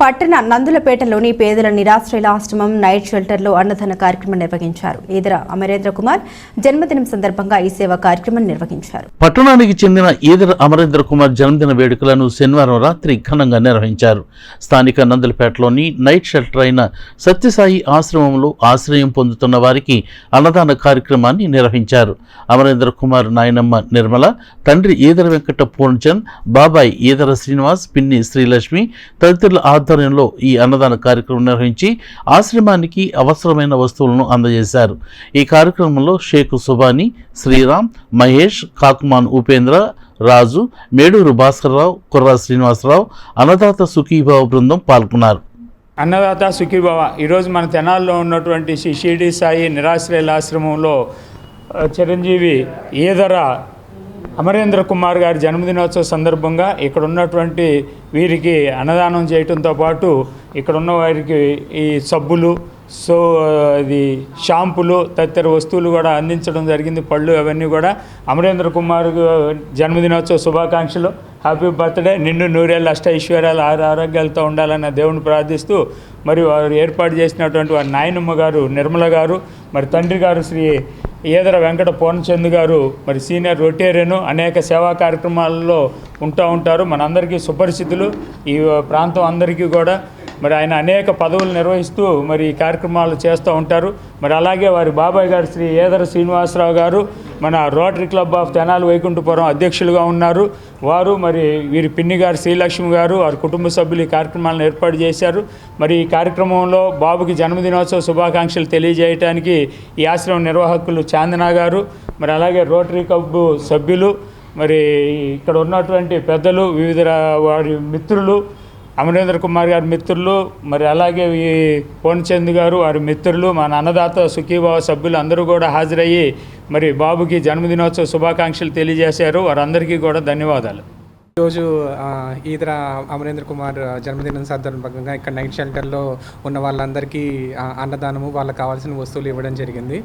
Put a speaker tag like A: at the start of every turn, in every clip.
A: పట్టణ నందులపేటలోని పేదల నిరాశ్రయుల ఆశ్రమం నైట్ షెల్టర్లో అన్నదాన కార్యక్రమం నిర్వహించారు. ఈదర అమరేంద్ర కుమార్ జన్మదినం సందర్భంగా ఈ సేవా కార్యక్రమం నిర్వహించారు.
B: పట్టణానికి చెందిన ఈదర అమరేంద్ర కుమార్ జన్మదిన వేడుకలను శనివారం రాత్రి ఘనంగా నిర్వహించారు. స్థానిక నందులపేటలోని నైట్ షెల్టర్ అయిన సత్యసాయి ఆశ్రమంలో ఆశ్రయం పొందుతున్న వారికి అన్నదాన కార్యక్రమాన్ని నిర్వహించారు. అమరేంద్ర కుమార్ నాయనమ్మ నిర్మల తండ్రి ఈదర వెంకట పూర్ణచంద్ బాబాయ్ ఈదర శ్రీనివాస్ పిన్ని శ్రీలక్ష్మి తదితరుల ఆధ్వర్యంలో ఈ అన్నదాన కార్యక్రమం నిర్వహించి ఆశ్రమానికి అవసరమైన వస్తువులను అందజేశారు. ఈ కార్యక్రమంలో షేక్ సుబాని శ్రీరామ్ మహేష్ కాకుమాన్ ఉపేంద్ర రాజు మేడూరు భాస్కర్రావు కుర్రా శ్రీనివాసరావు అన్నదాత సుఖీభావ బృందం పాల్గొన్నారు.
C: అన్నదాత సుఖీభావ ఈరోజు మన తెనాల్లో ఉన్నటువంటి శ్రీ షిరిడి సాయి నిరాశ్రయాల ఆశ్రమంలో చిరంజీవి ఈదర అమరేంద్ర కుమార్ గారి జన్మదినోత్సవ సందర్భంగా ఇక్కడ ఉన్నటువంటి వీరికి అన్నదానం చేయటంతో పాటు ఇక్కడ ఉన్న వారికి ఈ సబ్బులు సో అది షాంపులు తదితర వస్తువులు కూడా అందించడం జరిగింది పళ్ళు అవన్నీ కూడా. అమరేంద్ర కుమార్ జన్మదినోత్సవ శుభాకాంక్షలు. హ్యాపీ బర్త్డే నిండు నూరేళ్ళ అష్ట ఐశ్వర్యాలు ఆరు ఆరోగ్యాలతో ఉండాలన్న దేవుని ప్రార్థిస్తూ మరి వారు ఏర్పాటు చేసినటువంటి వారి నాయనమ్మ గారు నిర్మల గారు మరి తండ్రి గారు శ్రీ ఈదర వెంకట పూర్ణచంద్ గారు మరి సీనియర్ రొటేరియన్ అనేక సేవా కార్యక్రమాలలో ఉంటూ ఉంటారు. మనందరికీ సుపరిచితులు. ఈ ప్రాంతం అందరికీ కూడా మరి ఆయన అనేక పదవులు నిర్వహిస్తూ మరి ఈ కార్యక్రమాలు చేస్తూ ఉంటారు. మరి అలాగే వారి బాబాయ్ గారు శ్రీ ఏదర శ్రీనివాసరావు గారు మన Rotary Club of Tenali Vaikunthapuram అధ్యక్షులుగా ఉన్నారు. వారు మరి వీరి పిన్ని గారు శ్రీలక్ష్మి గారు వారి కుటుంబ సభ్యులు ఈ కార్యక్రమాలను ఏర్పాటు చేశారు. మరి ఈ కార్యక్రమంలో బాబుకి జన్మదినోత్సవ శుభాకాంక్షలు తెలియజేయడానికి ఈ ఆశ్రమం నిర్వాహకులు చాందనా గారు మరి అలాగే రోటరీ క్లబ్ సభ్యులు మరి ఇక్కడ ఉన్నటువంటి పెద్దలు వివిధ వారి మిత్రులు అమరేంద్ర కుమార్ గారి మిత్రులు మరి అలాగే ఈ పూర్ణచంద్ గారు వారి మిత్రులు మన అన్నదాత సుఖీభావ సభ్యులు అందరూ కూడా హాజరయ్యి మరి బాబుకి జన్మదినోత్సవ శుభాకాంక్షలు తెలియజేశారు. వారందరికీ కూడా ధన్యవాదాలు.
D: రోజు ఈదర అమరేంద్ర కుమార్ జన్మదినం సందర్భంగా ఇక్కడ నైట్ షెల్టర్లో ఉన్న వాళ్ళందరికీ అన్నదానము వాళ్ళకి కావాల్సిన వస్తువులు ఇవ్వడం జరిగింది.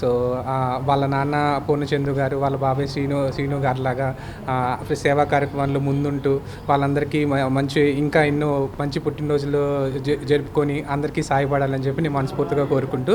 D: సో వాళ్ళ నాన్న పూర్ణచంద్రు గారు వాళ్ళ బాబాయ్ శ్రీను శ్రీను గారు లాగా సేవా కార్యక్రమాల్లో ముందుంటూ వాళ్ళందరికీ మంచి ఇంకా ఎన్నో మంచి పుట్టినరోజులు జరుపుకొని అందరికీ సాయపడాలని చెప్పి నేను మనస్ఫూర్తిగా కోరుకుంటూ